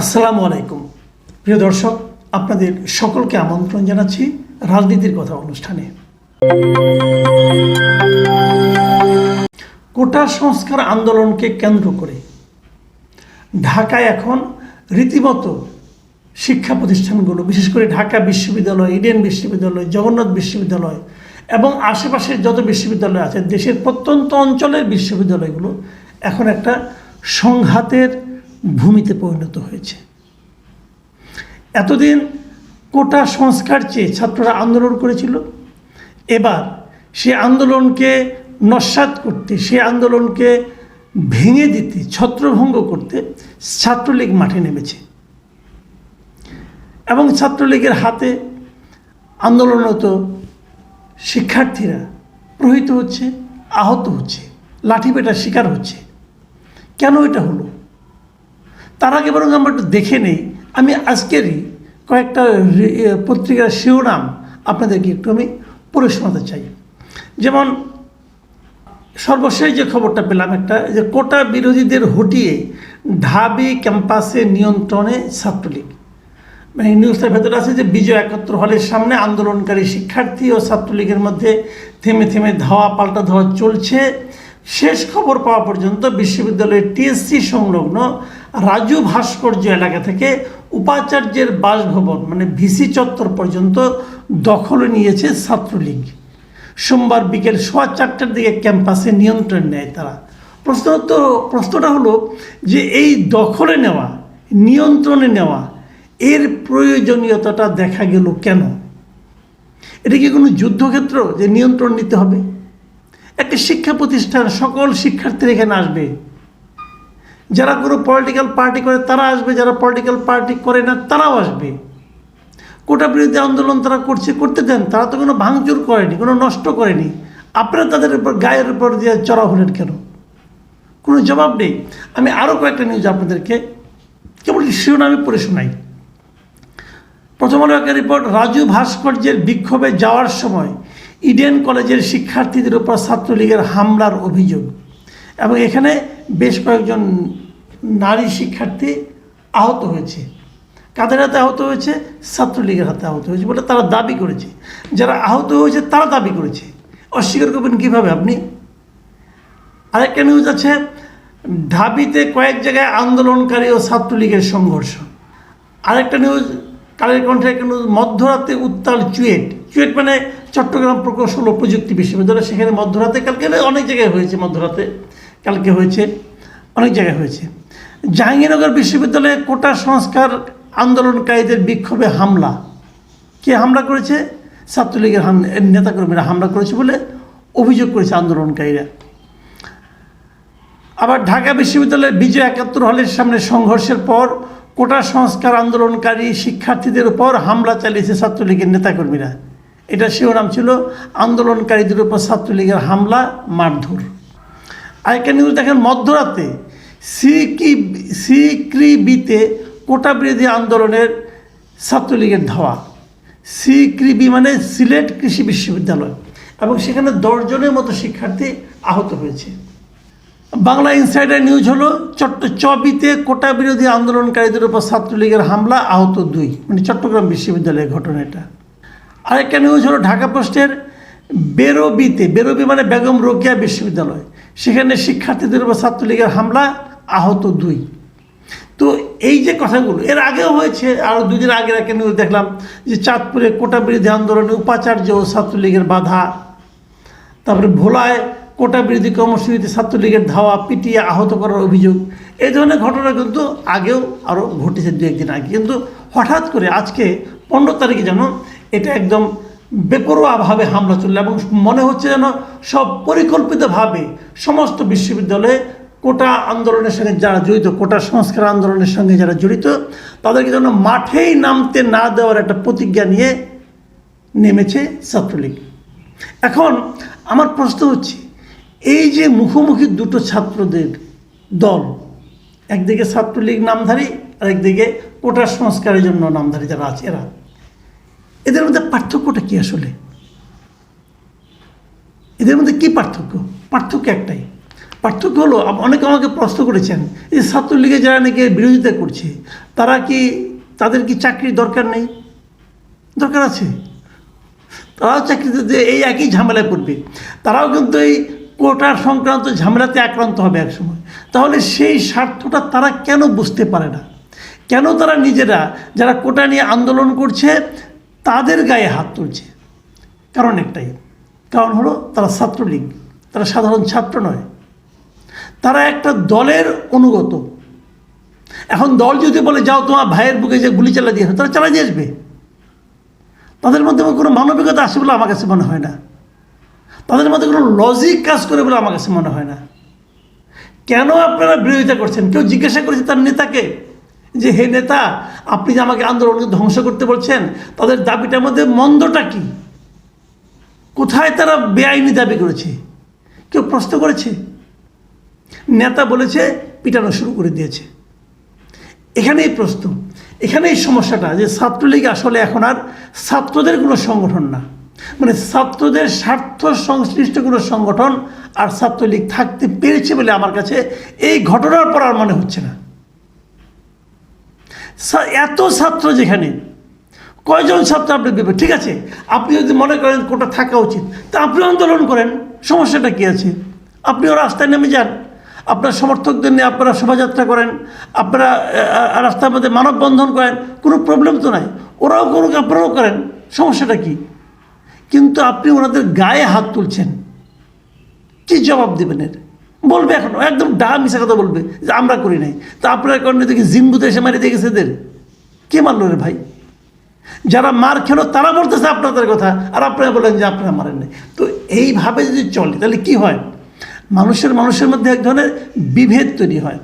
আসসালামু আলাইকুম। প্রিয় দর্শক, আপনাদের সকলকে আমন্ত্রণ জানাচ্ছি রাজনীতির কথা অনুষ্ঠানে। কোটা সংস্কার আন্দোলনকে কেন্দ্র করে ঢাকায় এখন রীতিমতো শিক্ষা প্রতিষ্ঠানগুলো, বিশেষ করে ঢাকা বিশ্ববিদ্যালয়, ইডেন বিশ্ববিদ্যালয়, জগন্নাথ বিশ্ববিদ্যালয় এবং আশেপাশের যত বিশ্ববিদ্যালয় আছে, দেশের প্রত্যন্ত অঞ্চলের বিশ্ববিদ্যালয়গুলো এখন একটা সংঘাতের ভূমিতে পরিণত হয়েছে। এতদিন কোটা সংস্কার চেয়ে ছাত্ররা আন্দোলন করেছিল। এবার সে আন্দোলনকে নস্বাত করতে, সে আন্দোলনকে ভেঙে দিতে, ছত্রভঙ্গ করতে ছাত্রলীগ মাঠে নেমেছে। এবং ছাত্রলীগের হাতে আন্দোলনরত শিক্ষার্থীরা প্রহিত হচ্ছে, আহত হচ্ছে, লাঠিপেটার শিকার হচ্ছে। কেন এটা হলো? তার আগে বরং আমরা একটু দেখে নেই। আমি আজকেরই কয়েকটা পত্রিকার শিরোনাম আপনাদেরকে একটু আমি পড়ে শোনাতে চাই। যেমন, সর্বশেষ যে খবরটা পেলাম একটা, যে কোটা বিরোধীদের হটিয়ে ঢাবি ক্যাম্পাসে নিয়ন্ত্রণে ছাত্রলীগ। মানে নিউজটার ভেতরে আছে যে, বিজয় একাত্তর হলের সামনে আন্দোলনকারী শিক্ষার্থী ও ছাত্রলীগের মধ্যে থেমে থেমে ধাওয়া পাল্টা ধাওয়া চলছে। শেষ খবর পাওয়া পর্যন্ত বিশ্ববিদ্যালয়ের টিএসসি সংলগ্ন রাজু ভাস্কর্য এলাকা থেকে উপাচার্যের বাসভবন মানে ভিসি চত্বর পর্যন্ত দখলে নিয়েছে ছাত্রলীগ। সোমবার বিকেল সোয়া চারটার দিকে ক্যাম্পাসে নিয়ন্ত্রণ নেয় তারা। প্রশ্ন তো প্রশ্নটা হলো যে এই দখলে নেওয়া, নিয়ন্ত্রণে নেওয়া, এর প্রয়োজনীয়তাটা দেখা গেল কেন? এটা কি কোনো যুদ্ধক্ষেত্র যে নিয়ন্ত্রণ নিতে হবে? একটা শিক্ষা প্রতিষ্ঠান, সকল শিক্ষার্থীরা এখানে আসবে। যারা কোনো পলিটিক্যাল পার্টি করে, তারা আসবে, যারা পলিটিক্যাল পার্টি করে না, তারাও আসবে। কোটা বিরোধী আন্দোলন তারা করছে, করতে দেন, তারা তো কোনো ভাঙচুর করেনি, কোনো নষ্ট করেনি। আপনারা তাদের উপর, গায়ের উপর দিয়ে চড়া হলেন কেন? কোনো জবাব নেই। আমি আরও কয়েকটা নিউজ আপনাদেরকে, কেবল শিরোনামে পড়ে শোনাই। প্রথম আলো একটা রিপোর্ট রাজু ভাস্কর্যের বিক্ষোভে যাওয়ার সময় ইডেন কলেজের শিক্ষার্থীদের উপর ছাত্রলীগের হামলার অভিযোগ। এবং এখানে বেশ কয়েকজন নারী শিক্ষার্থী আহত হয়েছে। কাদের হাতে আহত হয়েছে? ছাত্রলীগের হাতে আহত হয়েছে বলে তারা দাবি করেছে। যারা আহত হয়েছে তারা দাবি করেছে। অস্বীকার করবেন কীভাবে আপনি? আরেকটা নিউজ আছে, ঢাবিতে কয়েক জায়গায় আন্দোলনকারী ও ছাত্রলীগের সংঘর্ষ। আরেকটা নিউজ কালের কণ্ঠে একটা নিউজ মধ্যরাতে উত্তাল চুয়েট। চুয়েট মানে চট্টগ্রাম প্রকৌশল ও প্রযুক্তি বিশ্ববিদ্যালয়, সেখানে মধ্যরাতে, কালকে অনেক জায়গায় হয়েছে মধ্যরাতে। কালকে হয়েছে, অনেক জায়গায় হয়েছে। জাহাঙ্গীরনগর বিশ্ববিদ্যালয়ে কোটা সংস্কার আন্দোলনকারীদের বিক্ষোভে হামলা। কে হামলা করেছে? ছাত্রলীগের নেতাকর্মীরা হামলা করেছে বলে অভিযোগ করেছে আন্দোলনকারীরা। আবার ঢাকা বিশ্ববিদ্যালয়ের বিজয় একাত্তর হলের সামনে সংঘর্ষের পর কোটা সংস্কার আন্দোলনকারী শিক্ষার্থীদের উপর হামলা চালিয়েছে ছাত্রলীগের নেতাকর্মীরা। এটা শিরোনাম ছিল আন্দোলনকারীদের উপর ছাত্রলীগের হামলা, মারধর। আরেকটা নিউজ দেখেন, মধ্যরাতে সিকি সিক্রিবিতে কোটা বিরোধী আন্দোলনের ছাত্রলীগের ধাওয়া। সিক্রিবি মানে সিলেট কৃষি বিশ্ববিদ্যালয় এবং সেখানে দশজনের মতো শিক্ষার্থী আহত হয়েছে। বাংলা ইনসাইডার নিউজ হলো চট্ট চবিতে কোটা বিরোধী আন্দোলনকারীদের উপর ছাত্রলীগের হামলা, আহত দুই। মানে চট্টগ্রাম বিশ্ববিদ্যালয়ের ঘটনা এটা। আরেকটা নিউজ হলো, ঢাকা পোস্টের বেরোবিতে, বেরোবি মানে বেগম রোকেয়া বিশ্ববিদ্যালয়। সেখানে শিক্ষার্থীদের উপর ছাত্রলীগের হামলা আহত দুই। তো এই যে কথাগুলো, এর আগেও হয়েছে আরও দুদিন আগে একটা নিউজ দেখলাম যে চাঁদপুরে কোটা বিরোধী আন্দোলনে উপাচার্য ও ছাত্রলীগের বাধা। তারপরে ভোলায় কোটা বিরোধী কর্মসূচিতে ছাত্রলীগের ধাওয়া পিটিয়ে আহত করার অভিযোগ। এই ধরনের ঘটনা কিন্তু আগেও আরও ঘটেছে দু একদিন আগে। কিন্তু হঠাৎ করে আজকে পনেরো তারিখে যেন এটা একদম বেপরোয়াভাবে হামলা চলল এবং মনে হচ্ছে যেন সব পরিকল্পিতভাবে সমস্ত বিশ্ববিদ্যালয়ে কোটা আন্দোলনের সঙ্গে যারা জড়িত, কোটা সংস্কার আন্দোলনের সঙ্গে যারা জড়িত, তাদেরকে যেন মাঠেই নামতে না দেওয়ার একটা প্রতিজ্ঞা নিয়ে নেমেছে ছাত্রলীগ। এখন আমার প্রশ্ন হচ্ছে, এই যে মুখোমুখি দুটো ছাত্রদের দল, একদিকে ছাত্রলীগ নামধারী আর একদিকে কোটা সংস্কারের জন্য নামধারী যারা আছে, এরা? এদের মধ্যে পার্থক্যটা কি আসলে? এদের মধ্যে কি পার্থক্য? পার্থক্য একটাই। পার্থক্য হলো অনেকে আমাকে প্রশ্ন করেছেন, এই ছাত্রলীগে যারা নাকি বিরোধিতা করছে, তারা কি তাদের কি চাকরির দরকার নেই? দরকার আছে। তারাও চাকরিতে যে এই একই ঝামেলায় পড়বে। তারাও কিন্তু এই কোটার সংক্রান্ত ঝামেলাতে আক্রান্ত হবে একসময়। তাহলে সেই স্বার্থটা তারা কেন বুঝতে পারে না? কেন তারা নিজেরা, যারা কোটা নিয়ে আন্দোলন করছে তাদের গায়ে হাত তুলছে। কারণ একটাই। কারণ হলো তারা ছাত্রলীগ। তারা সাধারণ ছাত্র নয়। তারা একটা দলের অনুগত। এখন দল যদি বলে, যাও তোমার ভাইয়ের বুকে যে গুলি চালা দিয়ে তারা চালা দিয়ে আসবে। তাদের মধ্যে কোনো মানবিকতা আসে বলে আমার কাছে মনে হয় না। তাদের মধ্যে কোনো লজিক কাজ করে বলে আমার কাছে মনে হয় না। কেন আপনারা বিরোধিতা করছেন? কেউ জিজ্ঞাসা করেছে তার নেতাকে? যে, হে নেতা, আপনি যে আমাকে আন্দোলনকে ধ্বংস করতে বলছেন, তাদের দাবিটার মধ্যে মন্দটা কি? কোথায় তারা বেআইনি দাবি করেছে? কেউ প্রশ্ন করেছে? নেতা বলেছে, পিটানো শুরু করে দিয়েছে। এখানেই প্রশ্ন। এখানেই সমস্যাটা যে, ছাত্রলীগ আসলে এখন আর ছাত্রদের কোনো সংগঠন না। মানে ছাত্রদের স্বার্থ সংশ্লিষ্ট কোনো সংগঠন আর ছাত্রলীগ থাকতে পেরেছে বলে আমার কাছে এই ঘটনার পর আর মনে হচ্ছে না। এত ছাত্র যেখানে। কয়জন ছাত্র আপনি দেবেন ঠিক আছে, আপনি যদি মনে করেন কোটা থাকা উচিত, তা আপনি আন্দোলন করেন, সমস্যাটা কী আছে? আপনিও রাস্তায় নেমে যান, আপনার সমর্থকদের নিয়ে আপনারা শোভাযাত্রা করেন, আপনারা রাস্তার মধ্যে মানববন্ধন করেন, কোনো প্রবলেম তো নাই। ওরাও করুক, আপনারাও করেন, সমস্যাটা কি? কিন্তু আপনি ওনাদের গায়ে হাত তুলছেন। কি জবাব দেবেন এর? বলবে এখন, একদম ডা মিশা কথা বলবে, যে আমরা করি নাই। তা আপনার কারণে দেখি জিম্বুতে এসে মারি দিয়ে গেছে এদের। কে মারলো রে ভাই? যারা মার খেলো, তারা বলতেছে আপনাদের কথা, আর আপনারা বলেন যে আপনারা মারেন নাই। তো এইভাবে যদি চলে, তাহলে কি হয়? মানুষের মানুষের মধ্যে এক ধরনের বিভেদ তৈরি হয়।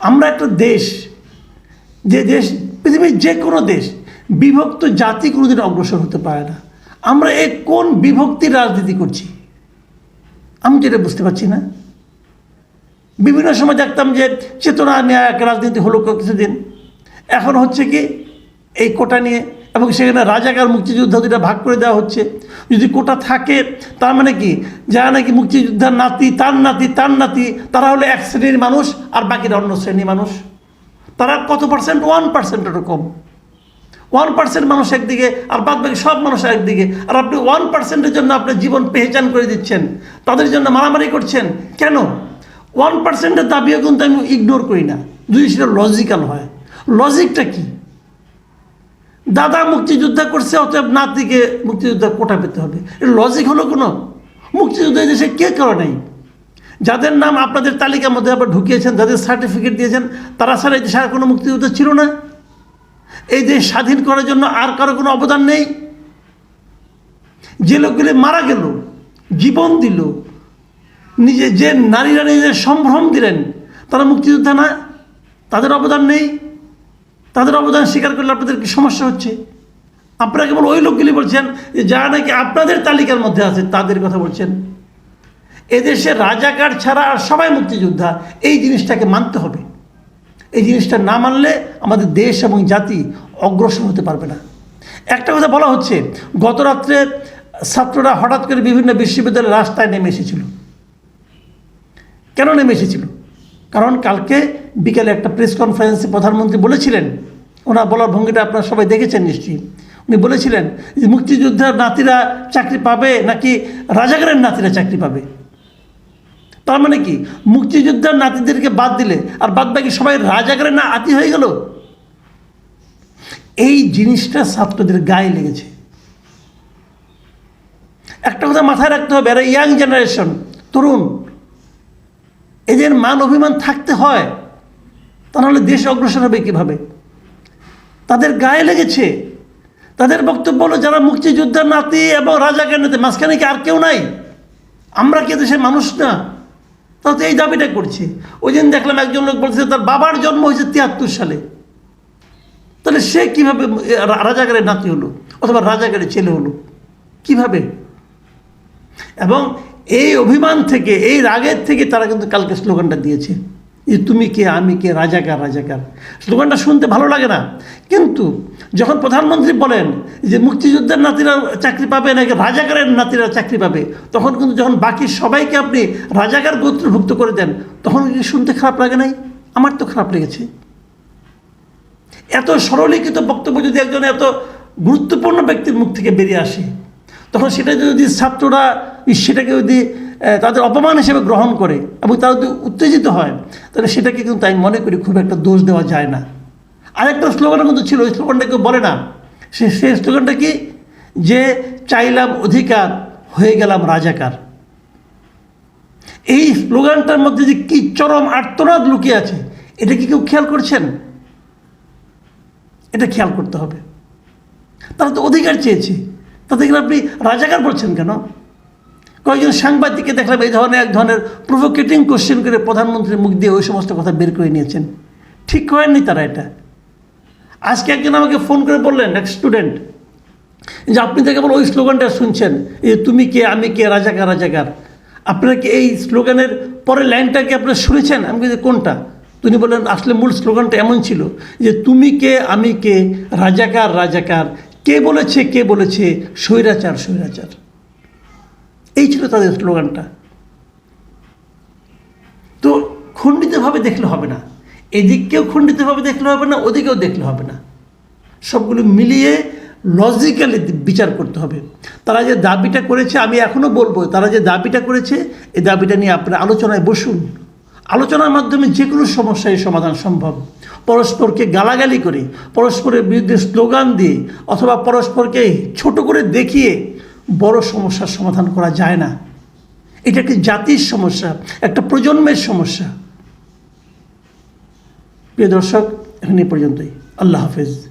আমরা একটা দেশ, যে দেশ, পৃথিবীর যে কোনো দেশ, বিভক্ত জাতি কোনোদিন অগ্রসর হতে পারে না। আমরা এ কোন বিভক্তির রাজনীতি করছি? আমি যেটা বুঝতে পারছি না। বিভিন্ন সময় দেখতাম যে চেতনা নিয়ে এক রাজনীতি হলো কিছুদিন। এখন হচ্ছে কি, এই কোটা নিয়ে, এবং সেখানে রাজাকার মুক্তিযোদ্ধা দুটা ভাগ করে দেওয়া হচ্ছে। যদি কোটা থাকে, তার মানে কি, যারা নাকি মুক্তিযোদ্ধার নাতি, তার নাতি তার নাতি, তারা হলো এক শ্রেণির মানুষ, আর বাকিরা অন্য শ্রেণির মানুষ। তারা কত পার্সেন্ট? ওয়ান পার্সেন্ট এরকম ওয়ান পার্সেন্ট মানুষ একদিকে, আর বাদ বাকি সব মানুষ একদিকে। আর আপনি ওয়ান পার্সেন্টের জন্য আপনার জীবন পেহচান করে দিচ্ছেন। তাদের জন্য মারামারি করছেন। কেন? ওয়ান পার্সেন্টের দাবিও কিন্তু আমি ইগনোর করি না। যদি সেটা লজিক্যাল হয়। লজিকটা কি? দাদা মুক্তিযোদ্ধা করছে, অতএব নাতিকে মুক্তিযোদ্ধা কোটা পেতে হবে। লজিক হলো কোনো? মুক্তিযুদ্ধ দেশে কে করে নাই? যাদের নাম আপনাদের তালিকার মধ্যে আবার ঢুকিয়েছেন, যাদের সার্টিফিকেট দিয়েছেন, তারা ছাড়া এই দেশে আর কোনো মুক্তিযুদ্ধ ছিল না? এই দেশ স্বাধীন করার জন্য আর কারও কোনো অবদান নেই? যে লোকগুলি মারা গেল, জীবন দিল নিজে যে নারীরা নিজের সম্ভ্রম দিলেন, তারা মুক্তিযোদ্ধা না, তাদের অবদান নেই, তাদের অবদান স্বীকার করলে আপনাদের কি সমস্যা হচ্ছে? আপনারা কেবল ওই লোকগুলি বলছেন যে যারা নাকি আপনাদের তালিকার মধ্যে আছে, তাদের কথা বলছেন। এদেশে রাজাকার ছাড়া আর সবাই মুক্তিযোদ্ধা, এই জিনিসটাকে মানতে হবে। এই জিনিসটা না মানলে আমাদের দেশ এবং জাতি অগ্রসর হতে পারবে না। একটা কথা বলা হচ্ছে, গত রাত্রে ছাত্ররা হঠাৎ করে বিভিন্ন বিশ্ববিদ্যালয়ের রাস্তায় নেমে এসেছিল। কেন নেমে এসেছিল? কারণ কালকে বিকেলে একটা প্রেস কনফারেন্সে প্রধানমন্ত্রী বলেছিলেন, ওনার বলার ভঙ্গিটা আপনারা সবাই দেখেছেন নিশ্চয়ই, উনি বলেছিলেন যে মুক্তিযোদ্ধার নাতিরা চাকরি পাবে নাকি রাজাকারের নাতিরা চাকরি পাবে। তার মানে কি? মুক্তিযোদ্ধার নাতিদেরকে বাদ দিলে আর বাদ বাকি সবাই রাজাকারের না আতি হয়ে গেল? এই জিনিসটা ছাত্রদের গায়ে লেগেছে। একটা কথা মাথায় রাখতে হবে, এরা ইয়াং জেনারেশন তরুণ এদের মান অভিমান থাকতে হয় তা নাহলে দেশ অগ্রসর হবে কীভাবে? তাদের গায়ে লেগেছে। তাদের বক্তব্য হলো, যারা মুক্তিযোদ্ধার নাতি এবং রাজাকের নাতি, মাঝখানে কি আর কেউ নাই? আমরা কি দেশের মানুষ না? তারা তো এই দাবিটা করছে। ওই দিন দেখলাম একজন লোক বলছে, তার বাবার জন্ম হয়েছে তিয়াত্তর সালে। তাহলে সে কীভাবে রাজাকারের নাতি হলো? অথবা রাজাকারের ছেলে হলো? কীভাবে? এবং এই অভিমান থেকে, এই রাগের থেকে তারা কিন্তু কালকে স্লোগানটা দিয়েছে। যে তুমি কে, আমি কে, রাজাকার রাজাকার। স্লোগানটা শুনতে ভালো লাগে না। কিন্তু যখন প্রধানমন্ত্রী বলেন যে মুক্তিযুদ্ধের নাতিরা চাকরি পাবে নাকি রাজাকারের নাতিরা চাকরি পাবে, তখন কিন্তু যখন বাকি সবাইকে আপনি রাজাকার গোত্রভুক্ত করে দেন, তখন কি শুনতে খারাপ লাগে নাই? আমার তো খারাপ লেগেছে। এত সরলীকৃত বক্তব্য যদি একজন এত গুরুত্বপূর্ণ ব্যক্তির মুখ থেকে বেরিয়ে আসে, তখন সেটা যদি ছাত্ররা সেটাকে যদি তাদের অপমান হিসেবে গ্রহণ করে এবং তারা যদি উত্তেজিত হয়, তাহলে সেটাকে কিন্তু আমি মনে করি খুব একটা দোষ দেওয়া যায় না। আরেকটা স্লোগান কিন্তু ছিল ওই স্লোগানটা কেউ বলে না। সে সেই স্লোগানটা কি? যে চাইলাম অধিকার, হয়ে গেলাম রাজাকার। এই স্লোগানটার মধ্যে যে কি চরম আর্তনাদ লুকিয়ে আছে, এটা কি কেউ খেয়াল করছেন? এটা খেয়াল করতে হবে। তারা তো অধিকার চেয়েছে। তাদেরকে আপনি রাজাকার বলছেন কেন? কয়েকজন সাংবাদিককে দেখলাম এই ধরনের এক ধরনের প্রভোকেটিং কোশ্চেন করে প্রধানমন্ত্রীর মুখ দিয়ে ওই সমস্ত কথা বের করে নিয়েছেন। ঠিক করেননি তারা এটা। আজকে একজন আমাকে ফোন করে বললেন এক স্টুডেন্ট যে আপনি তো কেবল ওই স্লোগানটা শুনছেন যে তুমি কে আমি কে রাজাকার রাজাকার। আপনারা কি এই স্লোগানের পরের লাইনটা কি আপনারা শুনেছেন? আমি বলছি, কোনটা? তিনি বললেন আসলে মূল স্লোগানটা এমন ছিল যে তুমি কে আমি কে রাজাকার রাজাকার কে বলেছে কে বলেছে স্বৈরাচার স্বৈরাচার। এই ছিল তাদের স্লোগানটা। তো খণ্ডিতভাবে দেখলে হবে না। এদিককেও খণ্ডিতভাবে দেখলে হবে না, ওদিকেও দেখলে হবে না। সবগুলো মিলিয়ে লজিক্যালি বিচার করতে হবে। তারা যে দাবিটা করেছে, আমি এখনও বলব, তারা যে দাবিটা করেছে এই দাবিটা নিয়ে আপনারা আলোচনায় বসুন। আলোচনার মাধ্যমে যে কোনো সমস্যার সমাধান সম্ভব। পরস্পরকে গালাগালি করে, পরস্পরের বিরুদ্ধে স্লোগান দিয়ে, অথবা পরস্পরকে ছোট করে দেখিয়ে বড় সমস্যার সমাধান করা যায় না। এটা একটি জাতির সমস্যা, একটা প্রজন্মের সমস্যা। প্রিয় দর্শক, এখানে পর্যন্তই। আল্লাহ হাফেজ।